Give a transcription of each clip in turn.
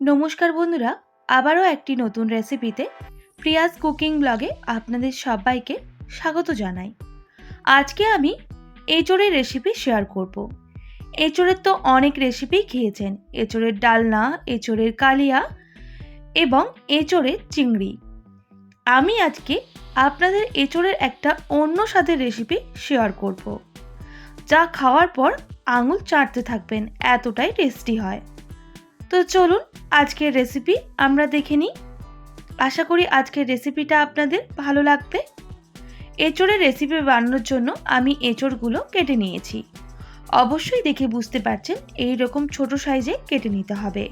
নমস্কার বন্ধুরা, আবারও একটি নতুন রেসিপিতে প্রিয়াস কুকিং ব্লগে আপনাদের সবাইকে স্বাগত জানাই আজকে আমি এঁচড়ের রেসিপি শেয়ার করব। এঁচড়ের তো অনেক রেসিপি খেয়েছেন, এঁচড়ের ডালনা, এঁচড়ের কালিয়া এবং এঁচড়ের চিংড়ি আমি আজকে আপনাদের এঁচড়ের একটা অন্য স্বাদের রেসিপি শেয়ার করব। যা খাওয়ার পর আঙুল চাটতে থাকবেন, এতটাই টেস্টি হয় তো চলুন আজকের রেসিপি আমরা দেখে নিই। আশা করি আজকের রেসিপিটা আপনাদের ভালো লাগবে। এঁচড়ের রেসিপি বানানোর জন্য আমি এঁচড়গুলো কেটে নিয়েছি। অবশ্যই দেখে বুঝতে পারছেন এই রকম ছোট সাইজে কেটে নিতে হবে।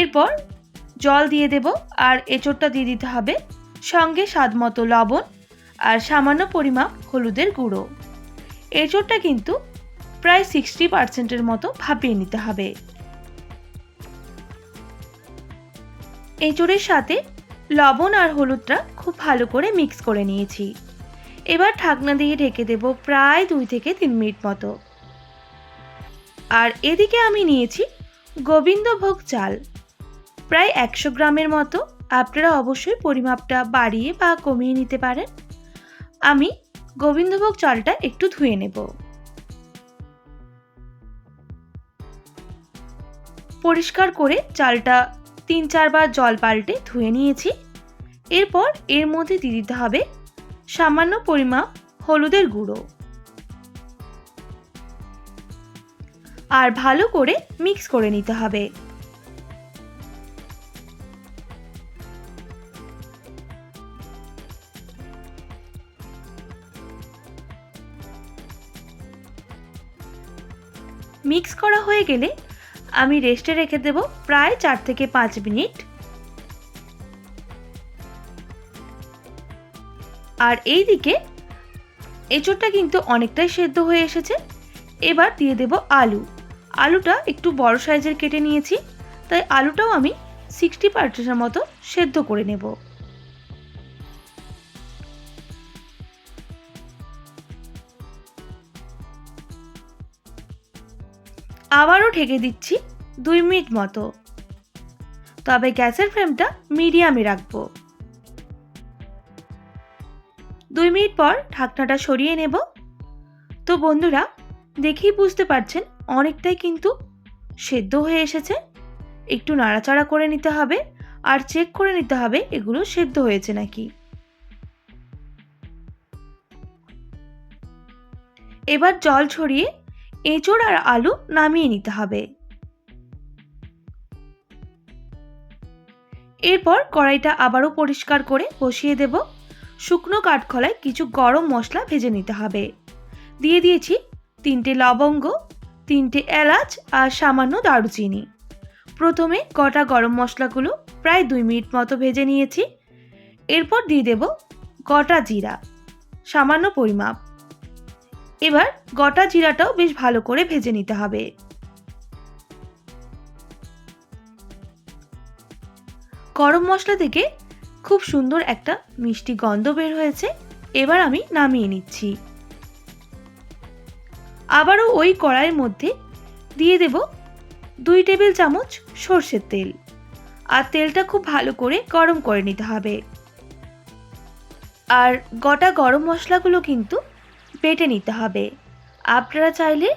এরপর জল দিয়ে দেব আর এঁচড়টা দিয়ে দিতে হবে সঙ্গে স্বাদ মতো লবণ আর সামান্য পরিমাপ হলুদের গুঁড়ো। এঁচড়টা কিন্তু প্রায় সিক্সটি পার্সেন্টের মতো ভাপিয়ে নিতে হবে। এঁচড়ের সাথে লবণ আর হলুদটা খুব ভালো করে মিক্স করে নিয়েছি। এবার ঢাকনা দিয়ে ঢেকে দেব প্রায় দুই থেকে তিন মিনিট মতো। আর এদিকে আমি নিয়েছি গোবিন্দভোগ চাল। প্রায় একশো গ্রামের মতো আপনারা অবশ্যই পরিমাপটা বাড়িয়ে বা কমিয়ে নিতে পারেন। আমি গোবিন্দভোগ চালটা একটু ধুয়ে নেব। পরিষ্কার করে চালটা তিন চারবার জল পাল্টে ধুয়ে নিয়েছি। এরপর এর মধ্যে দিয়ে দিতে হবে সামান্য পরিমাপ হলুদের গুঁড়ো। আর ভালো করে মিক্স করে নিতে হবে। মিক্স করা হয়ে গেলে আমি রেস্টে রেখে দেব প্রায় চার থেকে পাঁচ মিনিট। আর এই দিকে এঁচড়টা কিন্তু অনেকটাই সেদ্ধ হয়ে এসেছে। এবার দিয়ে দেব আলু। আলুটা একটু বড় সাইজের কেটে নিয়েছি, তাই আলুটাও আমি সিক্সটি পার্সেন্টের মতো সেদ্ধ করে নেব। আবারও ঢেকে দিচ্ছি দুই মিনিট মতো। তবে গ্যাসের ফ্লেমটা মিডিয়ামে রাখব। দুই মিনিট পর ঢাকনাটা সরিয়ে নেব। তো বন্ধুরা, দেখেই বুঝতে পারছেন, অনেকটাই কিন্তু সেদ্ধ হয়ে এসেছে। একটু নাড়াচাড়া করে নিতে হবে আর চেক করে নিতে হবে এগুলো সেদ্ধ হয়েছে নাকি। এবার জল ছড়িয়ে এঁচড় আর আলু নামিয়ে নিতে হবে। এরপর কড়াইটা আবারও পরিষ্কার করে বসিয়ে দেব। শুকনো কাঠখলায় কিছু গরম মশলা ভেজে নিতে হবে। দিয়ে দিয়েছি তিনটে লবঙ্গ, তিনটে এলাচ আর সামান্য দারুচিনি। প্রথমে কটা গরম মশলাগুলো প্রায় দুই মিনিট মতো ভেজে নিয়েছি। এরপর দিয়ে দেব গোটা জিরা। সামান্য পরিমাপ। এবার গোটা জিরাটাও বেশ ভালো করে ভেজে নিতে হবে। গরম মশলা থেকে খুব সুন্দর একটা মিষ্টি গন্ধ বের হয়েছে। এবার আমি নামিয়ে নিচ্ছি। আবারও ওই কড়াইয়ের মধ্যে দিয়ে দেব দুই টেবিল চামচ সর্ষের তেল। আর তেলটা খুব ভালো করে গরম করে নিতে হবে। আর গোটা গরম মশলাগুলো কিন্তু বেটে নিতে হবে। আপনারা চাইলে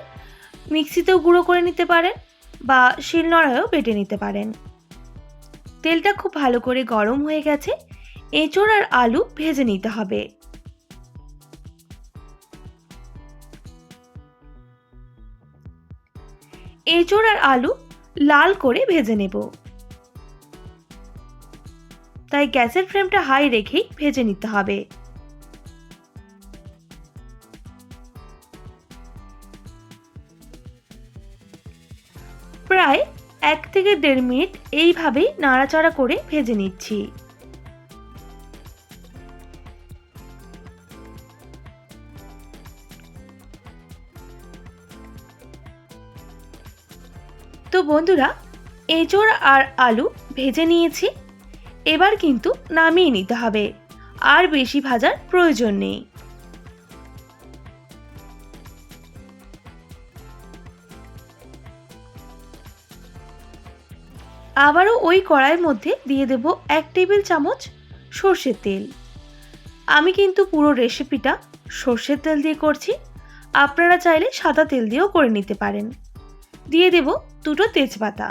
মিক্সিতেও গুঁড়ো করে নিতে পারেন বা শিলনোড়ায়ও বেটে নিতে পারেন। তেলটা খুব ভালো করে গরম হয়ে গেছে, এঁচড় আর আলু ভেজে নিতে হবে। এঁচড় আর আলু লাল করে ভেজে নেব। তাই গ্যাসের ফ্লেমটা হাই রেখেই ভেজে নিতে হবে। থেকে দেড় মিনিট এইভাবেই নাড়াচাড়া করে ভেজে নিচ্ছি। তো বন্ধুরা, এঁচড় আর আলু ভেজে নিয়েছি। এবার কিন্তু নামিয়ে নিতে হবে। আর বেশি ভাজার প্রয়োজন নেই। আবারও ওই কড়াইয়ের মধ্যে দিয়ে দেব এক টেবিল চামচ সর্ষের তেল। আমি কিন্তু পুরো রেসিপিটা সর্ষের তেল দিয়ে করছি। আপনারা চাইলে সাদা তেল দিয়েও করে নিতে পারেন। দিয়ে দেব দুটো তেজপাতা।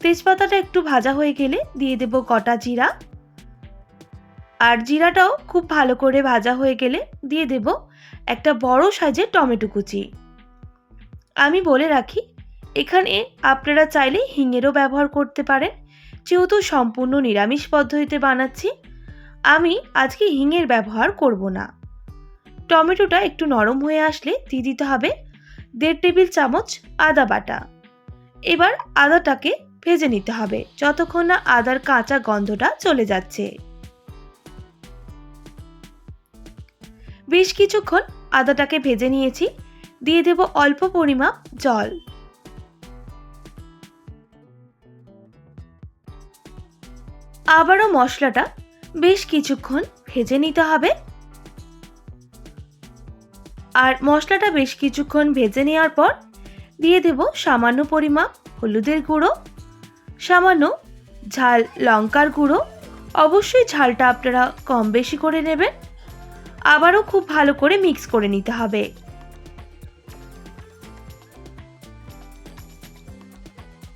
তেজপাতাটা একটু ভাজা হয়ে গেলে দিয়ে দেব কটা জিরা। আর জিরাটাও খুব ভালো করে ভাজা হয়ে গেলে দিয়ে দেব একটা বড় সাইজের টমেটো কুচি। আমি বলে রাখি এখানে আপনারা চাইলে হিঙেরও ব্যবহার করতে পারেন, যেহেতু সম্পূর্ণ নিরামিষ পদ্ধতিতে বানাচ্ছি। আমি আজকে হিঙের ব্যবহার করব না। টমেটোটা একটু নরম হয়ে আসলে দিয়ে দিতে হবে দেড় টেবিল চামচ আদা বাটা। এবার আদাটাকে ভেজে নিতে হবে, যতক্ষণ না আদার কাঁচা গন্ধটা চলে যাচ্ছে। বেশ কিছুক্ষণ আদাটাকে ভেজে নিয়েছি, দিয়ে দেব অল্প পরিমাপ জল। আবারও মশলাটা বেশ কিছুক্ষণ ভেজে নিতে হবে। আর মশলাটা বেশ কিছুক্ষণ ভেজে নেওয়ার পর দিয়ে দেব সামান্য পরিমাপ হলুদের গুঁড়ো, সামান্য ঝাল লঙ্কার গুঁড়ো। অবশ্যই ঝালটা আপনারা কম বেশি করে নেবেন। আবারও খুব ভালো করে মিক্স করে নিতে হবে।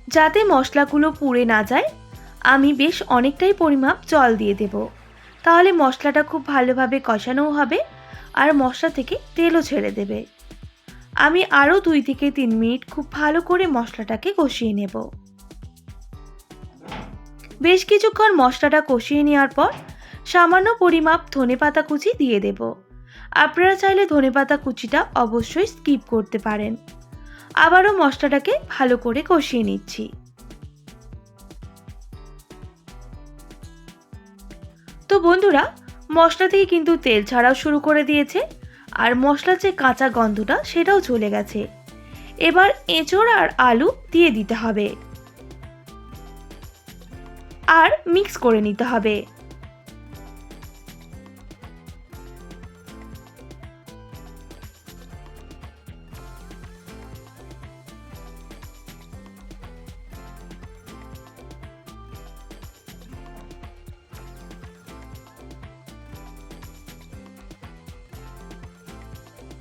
যাতে মশলাগুলো পুড়ে না যায় আমি বেশ অনেকটাই পরিমাপ জল দিয়ে দেব। তাহলে মশলাটা খুব ভালোভাবে কষানোও হবে আর মশলা থেকে তেলও ছেড়ে দেবে। আমি আরও দুই থেকে তিন মিনিট খুব ভালো করে মশলাটাকে কষিয়ে নেব। বেশ কিছুক্ষণ মশলাটা কষিয়ে নেওয়ার পর সামান্য পরিমাপ ধনে পাতা কুচি দিয়ে দেব। আপনারা চাইলে ধনে পাতা কুচিটা অবশ্যই স্কিপ করতে পারেন। আবারও মশলাটাকে ভালো করে কষিয়ে নিচ্ছি। তো বন্ধুরা, মশলা থেকে কিন্তু তেল ছাড়াও শুরু করে দিয়েছে, আর মশলার যে কাঁচা গন্ধটা সেটাও চলে গেছে। এবার এঁচড় আর আলু দিয়ে দিতে হবে। আর মিক্স করে নিতে হবে।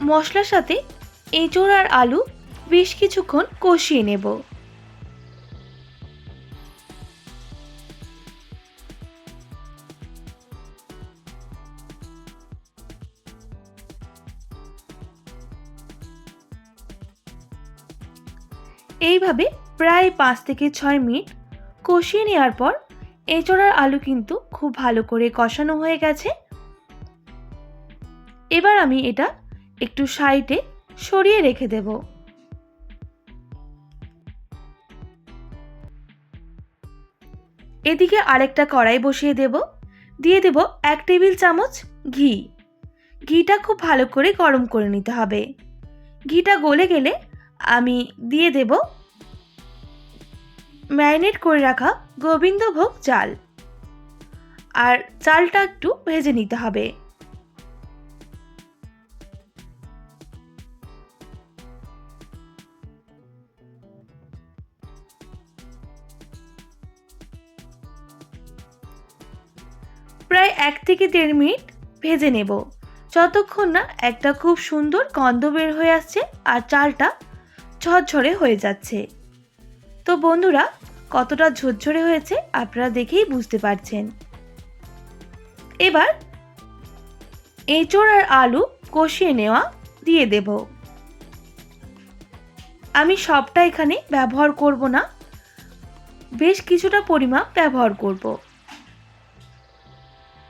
মশলার সাথে এঁচড় আর আলু বেশ কিছুক্ষণ কষিয়ে নেব। এইভাবে প্রায় পাঁচ থেকে ছয় মিনিট কষিয়ে নেওয়ার পর এঁচোড়ার আলু কিন্তু খুব ভালো করে কষানো হয়ে গেছে। এবার আমি এটা একটু সাইডে সরিয়ে রেখে দেব। এদিকে আরেকটা কড়াই বসিয়ে দেব। দিয়ে দেব এক টেবিল চামচ ঘি। ঘিটা খুব ভালো করে গরম করে নিতে হবে। ঘিটা গলে গেলে আমি দিয়ে দেব ম্যারিনেট করে রাখা গোবিন্দভোগ চাল। আর চালটা একটু ভেজে নিতে হবে। থেকে দেড় মিনিট ভেজে নেব। যতক্ষণ না একটা খুব সুন্দর গন্ধ বের হয়ে আসছে আর চালটা ঝরঝরে হয়ে যাচ্ছে। তো বন্ধুরা, কতটা ঝরঝরে হয়েছে আপনারা দেখেই বুঝতে পারছেন। এবার এঁচড় আর আলু কষিয়ে নেওয়া দিয়ে দেব। আমি সবটা এখানে ব্যবহার করব না। বেশ কিছুটা পরিমাপ ব্যবহার করব।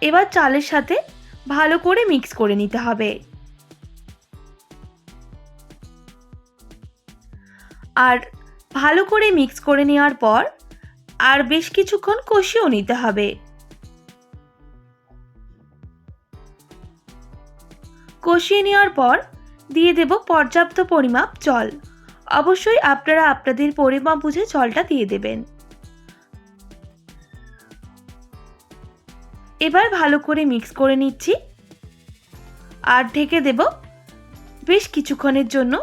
এবার চালের সাথে ভালো করে মিক্স করে নিতে হবে। আর ভালো করে মিক্স করে নেওয়ার পর আর বেশ কিছুক্ষণ কষিয়েও নিতে হবে। কষিয়ে নেওয়ার পর দিয়ে দেব পর্যাপ্ত পরিমাপ জল। অবশ্যই আপনারা আপনাদের পরিমাপ বুঝে জলটা দিয়ে দেবেন। এবার ভালো করে মিক্স করে নিচ্ছি। আর ঢেকে দেব বেশ কিছুক্ষণের জন্য।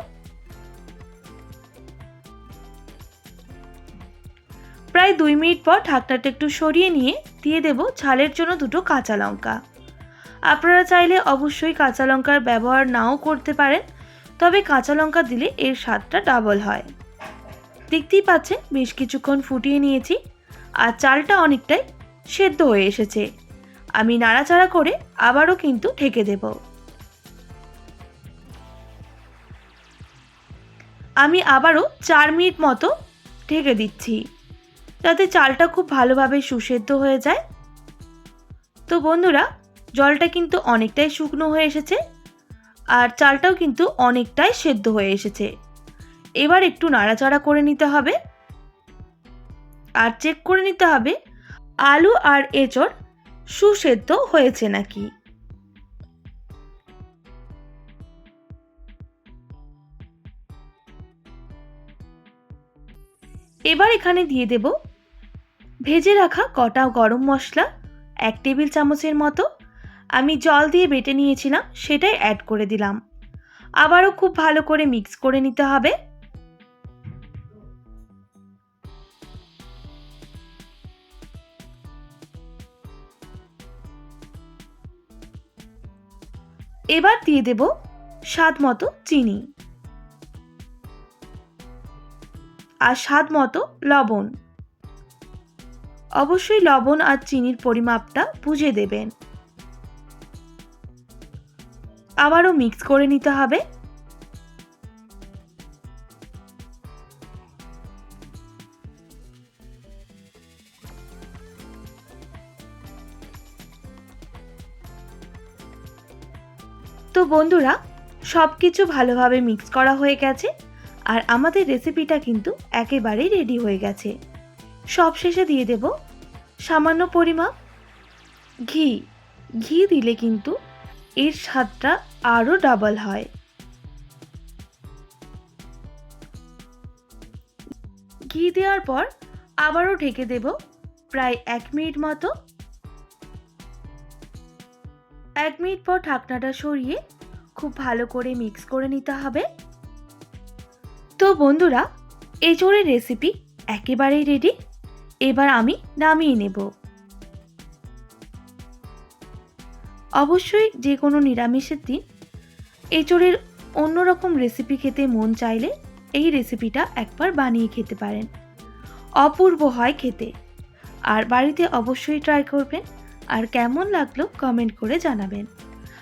প্রায় দুই মিনিট পর ঢাকনাটা একটু সরিয়ে নিয়ে দিয়ে দেব ছালের জন্য দুটো কাঁচা লঙ্কা। আপনারা চাইলে অবশ্যই কাঁচা লঙ্কার ব্যবহার নাও করতে পারেন, তবে কাঁচা লঙ্কা দিলে এর স্বাদটা ডাবল হয়। দেখতেই পাচ্ছেন, বেশ কিছুক্ষণ ফুটিয়ে নিয়েছি, আর চালটা অনেকটাই সেদ্ধ হয়ে এসেছে। আমি নাড়াচাড়া করে আবারও কিন্তু ঢেকে দেব। আমি আবারও চার মিনিট মতো ঢেকে দিচ্ছি, যাতে চালটা খুব ভালোভাবে সুসেদ্ধ হয়ে যায়। তো বন্ধুরা, জলটা কিন্তু অনেকটাই শুকনো হয়ে এসেছে, আর চালটাও কিন্তু অনেকটাই সেদ্ধ হয়ে এসেছে। এবার একটু নাড়াচাড়া করে নিতে হবে। আর চেক করে নিতে হবে, আলু আর এঁচড় সুসেদ্ধ হয়েছে নাকি? এবার এখানে দিয়ে দেব ভেজে রাখা কটা গরম মশলা এক টেবিল চামচের মতো। আমি জল দিয়ে বেটে নিয়েছিলাম, সেটাই অ্যাড করে দিলাম। আবারও খুব ভালো করে মিক্স করে নিতে হবে। এবার দিয়ে দেব স্বাদ মতো চিনি আর স্বাদ মতো লবণ। অবশ্যই লবণ আর চিনির পরিমাপটা বুঝে দেবেন। আবারও মিক্স করে নিতে হবে। বন্ধুরা সব কিছু ভালোভাবে মিক্স করা হয়ে গেছে আর আমাদের রেসিপিটা কিন্তু একেবারেই রেডি হয়ে গেছে। সব শেষে দিয়ে দেব সামান্য পরিমাপ। ঘি। ঘি দিলে কিন্তু এর স্বাদটা আরও ডাবল হয়। ঘি দেওয়ার পর আবারও ঢেকে দেব প্রায় এক মিনিট মতো। এক মিনিট পর ঢাকনাটা সরিয়ে খুব ভালো করে মিক্স করে নিতে হবে। তো বন্ধুরা, এঁচোড়ের রেসিপি একেবারেই রেডি এবার আমি নামিয়ে নেব। অবশ্যই যে কোনো নিরামিষের দিন এঁচোড়ের অন্যরকম রেসিপি খেতে মন চাইলে এই রেসিপিটা একবার বানিয়ে খেতে পারেন। অপূর্ব হয় খেতে। আর বাড়িতে অবশ্যই ট্রাই করবেন। আর কেমন লাগল কমেন্ট করে জানাবেন।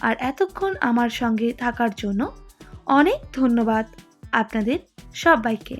আর এতক্ষণ আমার সঙ্গে থাকার জন্য অনেক ধন্যবাদ আপনাদের সবাইকে।